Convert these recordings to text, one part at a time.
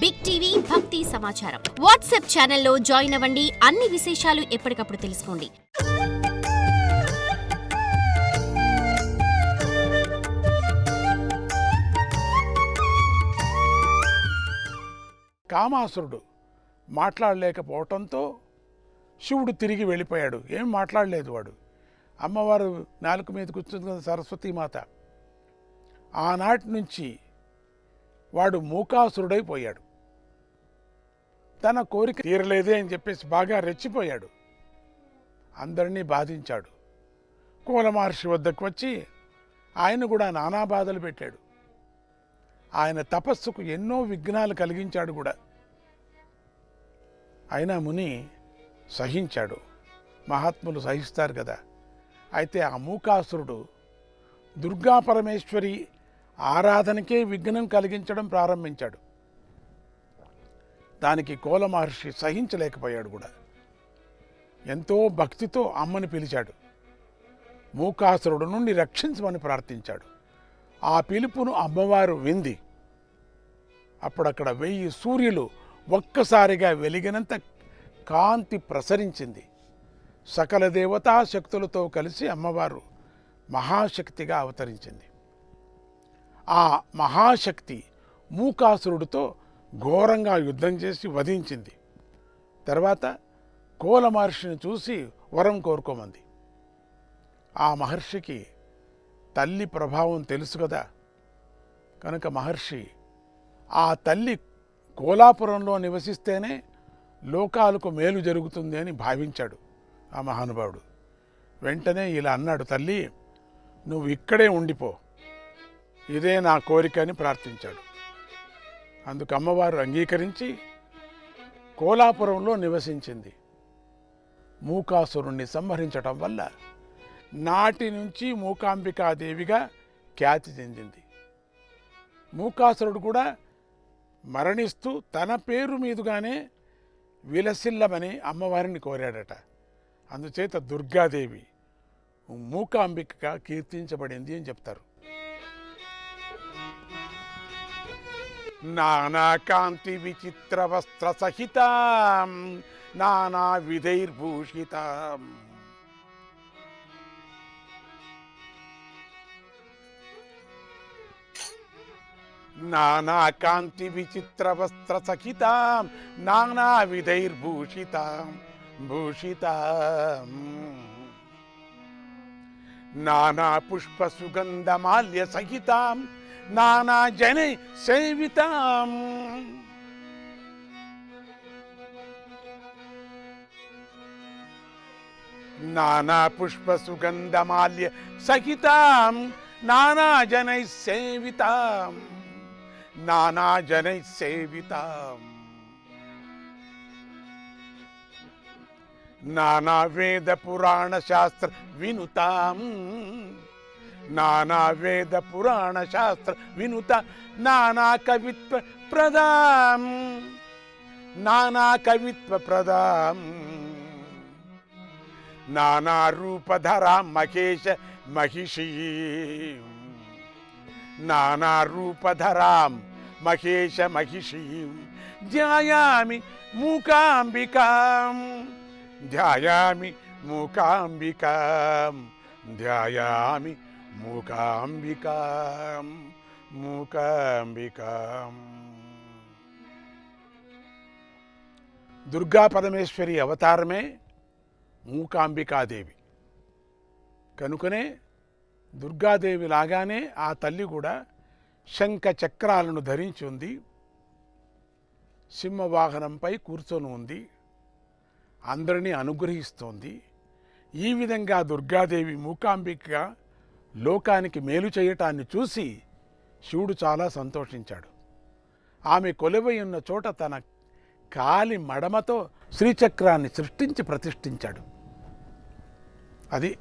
Big TV భక్తి సమాచారం WhatsApp ఛానల్లో జాయిన్ అవ్వండి. అన్ని విశేషాలు ఎప్పటికప్పుడు తెలుసుకోండి. కామాసురుడు మాట్లాడలేకపోవటంతో శివుడు తిరిగి వెళ్ళిపోయాడు. ఏం మాట్లాడలేదు వాడు. అమ్మవారు నాలుక మీద కూర్చుంది కదా సరస్వతీమాత ఆనాటి నుంచి వాడు మూకాసురుడైపోయాడు. తన కోరిక తీరలేదే అని చెప్పేసి బాగా రెచ్చిపోయాడు. అందరినీ బాధించాడు. కూల మహర్షి వద్దకు వచ్చి ఆయన కూడా నానా బాధలు పెట్టాడు. ఆయన తపస్సుకు ఎన్నో విఘ్నాలు కలిగించాడు కూడా. అయినా ముని సహించాడు. మహాత్ములు సహిస్తారు కదా. అయితే ఆ మూకాసురుడు దుర్గా పరమేశ్వరి ఆరాధనకే విఘ్నం కలిగించడం ప్రారంభించాడు. దానికి కోల మహర్షి సహించలేకపోయాడు కూడా. ఎంతో భక్తితో అమ్మని పిలిచాడు. మూకాసురుడు నుండి రక్షించమని ప్రార్థించాడు. ఆ పిలుపును అమ్మవారు వింది. అప్పుడక్కడ వెయ్యి సూర్యులు ఒక్కసారిగా వెలిగినంత కాంతి ప్రసరించింది. సకల దేవతా శక్తులతో కలిసి అమ్మవారు మహాశక్తిగా అవతరించింది. ఆ మహాశక్తి మూకాసురుడితో ఘోరంగా యుద్ధం చేసి వధించింది. తర్వాత కోల మహర్షిని చూసి వరం కోరుకోమంది. ఆ మహర్షికి తల్లి ప్రభావం తెలుసు కదా. కనుక మహర్షి ఆ తల్లి కోలాపురంలో నివసిస్తేనే లోకాలకు మేలు జరుగుతుంది అని భావించాడు ఆ మహానుభావుడు. వెంటనే ఇలా అన్నాడు తల్లి నువ్వు ఇక్కడే ఉండిపో. ఇదే నా కోరిక అని ప్రార్థించాడు. అందుకు అమ్మవారు అంగీకరించి కోలాపురంలో నివసించింది. మూకాసురుణ్ణి సంహరించటం వల్ల నాటి నుంచి మూకాంబికాదేవిగా ఖ్యాతి చెందింది. మూకాసురుడు కూడా మరణిస్తూ తన పేరు మీదుగానే విలసిల్లమని అమ్మవారిని కోరాడట. అందుచేత దుర్గాదేవి మూకాంబికగా కీర్తించబడింది అని చెప్తారు. నానాకాంతి విచిత్ర వస్త్ర సహిత నానా విధైర్భూషిత నానాకాంతి విచిత్ర వస్త్ర సహిత నానా విధైర్భూషిత భూషిత నానా పుష్ప సుగంధ మాల్య సహితాం నానా జనై సేవితాం నానా పుష్ప సుగంధ మాల్య సహితాం నానా नाना वेद पुराण शास्त्र विनुता, नाना कवित्व प्रदाम। नाना कवित्व प्रदाम। नाना रूप धरा महेश महिषी। नाना रूप धरा महेश महिषी। ध्यायामि मूकाम्बिकाम्। ध्यायामि मूकाम्बिकाम्। ध्यायामि మూకాంబికాం మూకాంబికాం. దుర్గా పరమేశ్వరి అవతారమే మూకాంబికాదేవి. కనుకనే దుర్గాదేవి లాగానే ఆ తల్లి కూడా శంఖ చక్రాలను ధరించి ఉంది. సింహవాహనంపై కూర్చొని ఉంది. అందరినీ అనుగ్రహిస్తోంది. ఈ విధంగా దుర్గాదేవి మూకాంబికగా లోకానికి మేలు చేయటాన్ని చూసి శివుడు చాలా సంతోషించాడు. ఆమె కొలువై ఉన్న చోట తన కాలి మడమతో శ్రీచక్రాన్ని సృష్టించి ప్రతిష్ఠించాడు. అది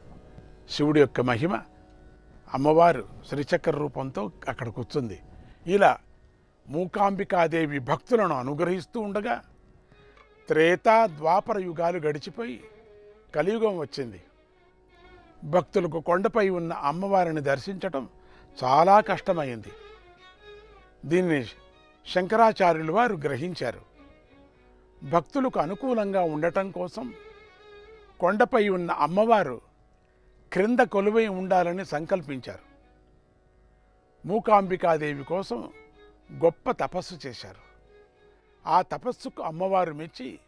శివుడి యొక్క మహిమ. అమ్మవారు శ్రీచక్ర రూపంతో అక్కడ కూర్చుంది. ఇలా మూకాంబికాదేవి భక్తులను అనుగ్రహిస్తూ ఉండగా త్రేతా ద్వాపర యుగాలు గడిచిపోయి కలియుగం వచ్చింది. భక్తులకు కొండపై ఉన్న అమ్మవారిని దర్శించటం చాలా కష్టమైంది. దీన్ని శంకరాచార్యులు వారు గ్రహించారు. భక్తులకు అనుకూలంగా ఉండటం కోసం కొండపై ఉన్న అమ్మవారు క్రింద కొలువై ఉండాలని సంకల్పించారు. మూకాంబికాదేవి కోసం గొప్ప తపస్సు చేశారు. ఆ తపస్సుకు అమ్మవారు మెచ్చి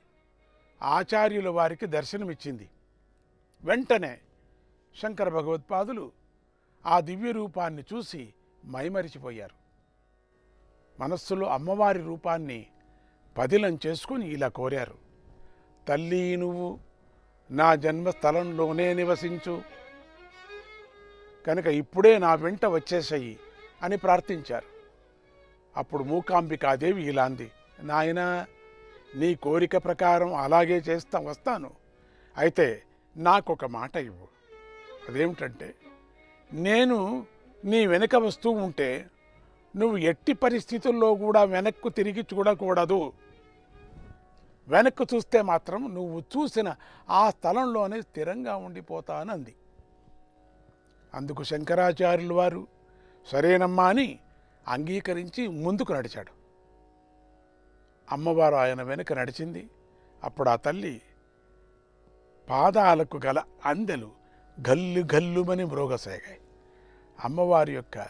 ఆచార్యుల వారికి దర్శనమిచ్చింది. వెంటనే శంకర భగవత్పాదులు ఆ దివ్య రూపాన్ని చూసి మైమరిచిపోయారు. మనస్సులో అమ్మవారి రూపాన్ని పదిలం చేసుకుని ఇలా కోరారు. తల్లి నువ్వు నా జన్మస్థలంలోనే నివసించు. కనుక ఇప్పుడే నా వెంట వచ్చేసాయి అని ప్రార్థించారు. అప్పుడు మూకాంబికాదేవి ఇలా అంది నాయనా నీ కోరిక ప్రకారం అలాగే చేస్తా వస్తాను. అయితే నాకొక మాట ఇవ్వు. అదేమిటంటే నేను నీ వెనుక వస్తూ ఉంటే నువ్వు ఎట్టి పరిస్థితుల్లో కూడా వెనక్కు తిరిగి చూడకూడదు. వెనక్కు చూస్తే మాత్రం నువ్వు చూసిన ఆ స్థలంలోనే స్థిరంగా ఉండిపోతానంది. అందుకు శంకరాచార్యులు వారు సరేనమ్మా అని అంగీకరించి ముందుకు నడిచాడు. అమ్మవారు ఆయన వెనుక నడిచింది. అప్పుడు ఆ తల్లి పాదాలకు గల అందెలు గల్లు గల్లుమని మ్రోగసాగాయి. అమ్మవారి యొక్క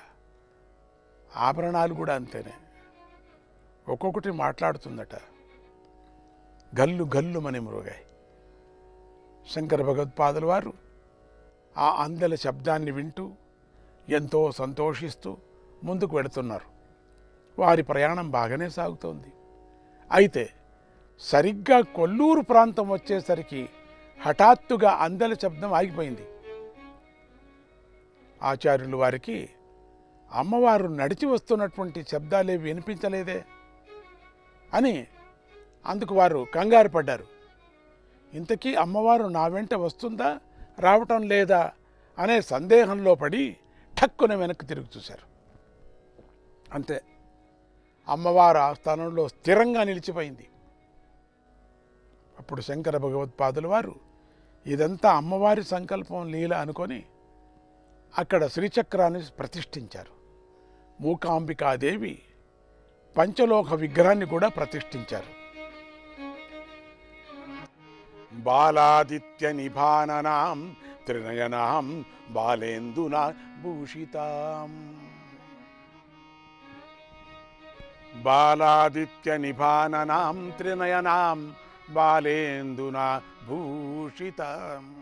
ఆభరణాలు కూడా అంతేనే. ఒక్కొక్కటి మాట్లాడుతుందట. గల్లు గల్లుమని మ్రోగాయి. శంకర భగవత్పాదుల వారు ఆ అందెల శబ్దాన్ని వింటూ ఎంతో సంతోషిస్తూ ముందుకు వెళుతున్నారు. వారి ప్రయాణం బాగానే సాగుతోంది. అయితే సరిగ్గా కొల్లూరు ప్రాంతం వచ్చేసరికి హఠాత్తుగా అందెల శబ్దం ఆగిపోయింది. ఆచార్యులు వారికి అమ్మవారు నడిచి వస్తున్నటువంటి శబ్దాలేవి వినిపించలేదే? అని అందుకు వారు కంగారు పడ్డారు. ఇంతకీ అమ్మవారు నా వెంట వస్తుందా రావటం లేదా? అనే సందేహంలో పడి ఠక్కున వెనక్కి తిరిగి చూశారు. అంతే. అమ్మవారు ఆ స్థానంలో స్థిరంగా నిలిచిపోయింది. అప్పుడు శంకర భగవత్పాదుల వారు ఇదంతా అమ్మవారి సంకల్పం లీల అనుకొని అక్కడ శ్రీచక్రాన్ని ప్రతిష్ఠించారు. మూకాంబికాదేవి పంచలోక విగ్రహాన్ని కూడా ప్రతిష్ఠించారు. బాలాదిత్య నిభాననాం త్రినయనాం బాలేందునా భూషితాం. బాలాదిత్య నిభాననాం త్రినయనాం బాలేందునా భూషితాం.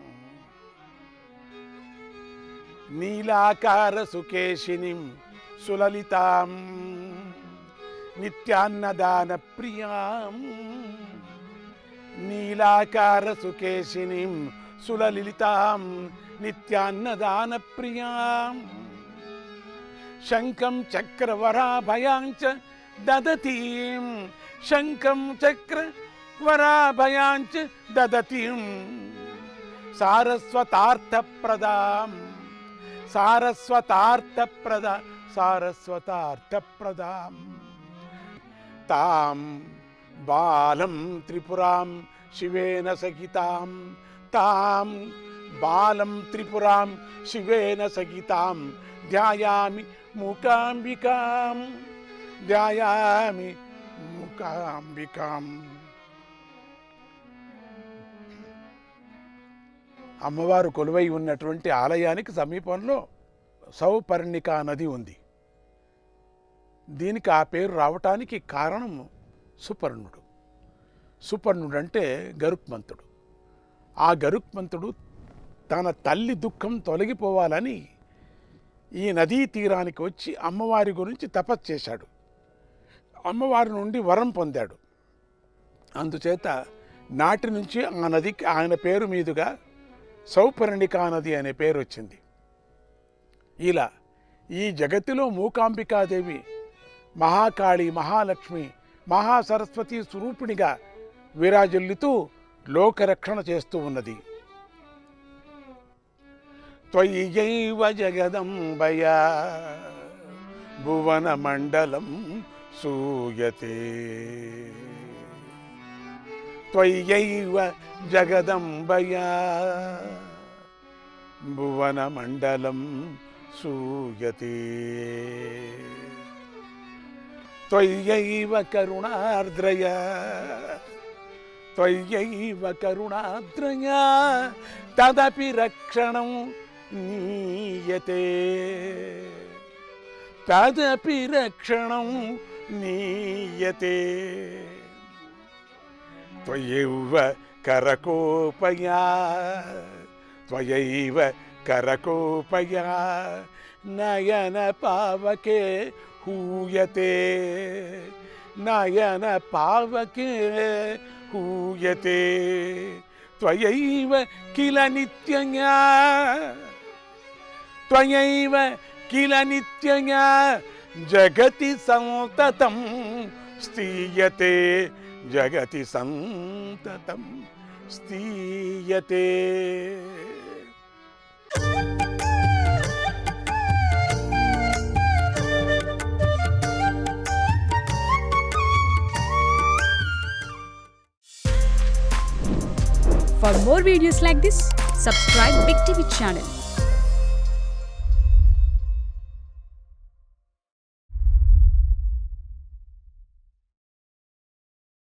నీలాకార సుకేశినిం సులలితాం నిత్యాన్నదాన ప్రియాం. నీలాకార సుకేశినిం సులలితాం నిత్యాన్నదాన ప్రియాం. శంఖం చక్రవరాభయాంచ దదతీం శంఖం చక్ర వరాభయాంచ దదతీం. సారస్వతార్థప్రదాం సారస్వతార్థప్రద సారస్వతార్థప్రదాం తాం బాలం త్రిపురాం శివేన సహితాం తాం బాలం త్రిపురాం శివేన సహితాం ధ్యాయామి మూకాంబికాం ధ్యాయామి మూకాంబికాం అమ్మవారు కొలువై ఉన్నటువంటి ఆలయానికి సమీపంలో సౌపర్ణికా నది ఉంది. దీనికి ఆ పేరు రావటానికి కారణం సుపర్ణుడు. సుపర్ణుడు అంటే గరుక్మంతుడు. ఆ గరుక్మంతుడు తన తల్లి దుఃఖం తొలగిపోవాలని ఈ నదీ తీరానికి వచ్చి అమ్మవారి గురించి తపస్సు చేశాడు. అమ్మవారి నుండి వరం పొందాడు. అందుచేత నాటి నుంచి ఆ నదికి ఆయన పేరు మీదుగా సౌపర్ణికా నది అనే పేరు వచ్చింది ఇలా ఈ జగత్తులో మూకాంబికాదేవి మహాకాళి మహాలక్ష్మి మహాసరస్వతి స్వరూపిణిగా విరాజిల్లుతూ లోకరక్షణ చేస్తూ ఉన్నది. త్వయియైవ జగదంబయ భువన మండలం సూయతే. त्वय्यैव जगदम्बया भुवनमण्डलं सूयते त्वय्यैव करुणार्द्रया त्वय्यैव करुणाद्रया तदपि रक्षणं नीयते तदपि रक्षणं नीयते त्वयैव करकोपया त्वयैव करकोपया नयनपावके हूयते नयनपावके हूयते त्वयैव किल नित्यया त्वयैव किल नित्यया जगति सन्ततं स्तीयते जगति सन्ततं स्तीयते For more videos like this, subscribe Big TV channel